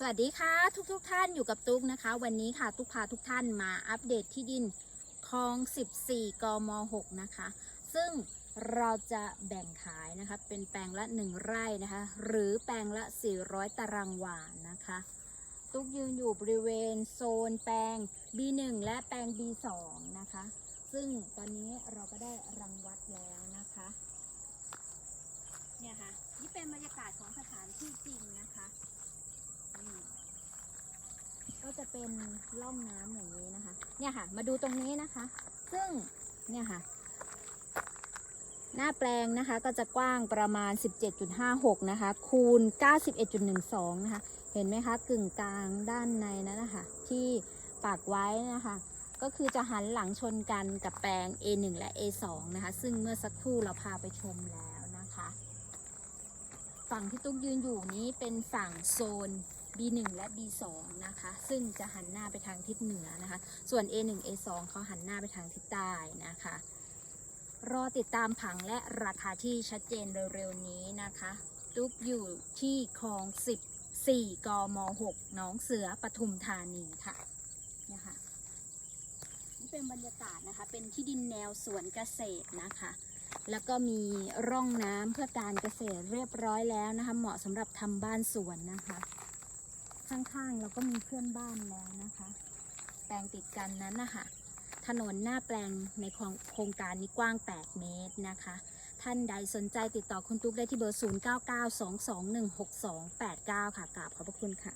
สวัสดีค่ะทุกทุกๆท่านอยู่กับตุ๊กนะคะ วันนี้ค่ะตุ๊กพาทุกท่านมาอัปเดตที่ดินคลอง 14 กม 6 นะคะ ซึ่งเราจะแบ่งขายนะคะเป็นแปลงละ 1 ไร่นะคะ หรือแปลงละ 400 ตารางวานะคะ ตุ๊กยืนอยู่บริเวณโซนแปลง B1 และแปลง B2 นะคะ ซึ่งตอนนี้เราก็ได้รังวัดแล้วนะคะเนี่ยค่ะนี่เป็นบรรยากาศของสถานที่จริงนะคะ ก็จะเป็นร่องน้ำอย่างนี้นะคะ เนี่ยค่ะ มาดูตรงนี้นะคะ ซึ่งเนี่ยค่ะ หน้าแปลงนะคะก็จะกว้างประมาณ 17.56 นะคะ คูณ 91.12 นะคะ เห็นไหมคะกึ่งกลางด้านในนั้นนะคะ ที่ปักไว้นะคะ ก็คือจะหันหลังชนกันกับแปลง A1 และ A2 นะคะ ซึ่งเมื่อสักครู่เราพาไปชมแล้วนะคะ ฝั่งที่ตุ๊กยืนอยู่นี้เป็นฝั่งโซน B1 และ B2 นะคะ ซึ่งจะหันหน้าไปทางทิศเหนือนะคะ ส่วน A1 A2 เขาหันหน้าไปทางทิศใต้นะคะ รอติดตามผังและราคาที่ชัดเจนเร็วๆนี้นะคะตุ๊กอยู่ที่คลอง 14 กม6หนองเสือปทุมธานีค่ะเนี่ยค่ะนี่เป็นบรรยากาศนะคะ เป็นที่ดินแนวสวนเกษตรนะคะ แล้วก็มีร่องน้ำเพื่อการเกษตรเรียบร้อยแล้วนะคะ เหมาะสำหรับทำบ้านสวนนะคะ ข้างๆเราก็มีเพื่อนบ้านแล้วนะคะ แปลงติดกันนั้นนะคะถนนหน้าแปลงในโครงการนี้กว้าง 8 เมตรนะคะ ท่านใดสนใจติดต่อคุณตุ๊กได้ที่เบอร์ 0992216289 ค่ะกราบขอบพระคุณค่ะ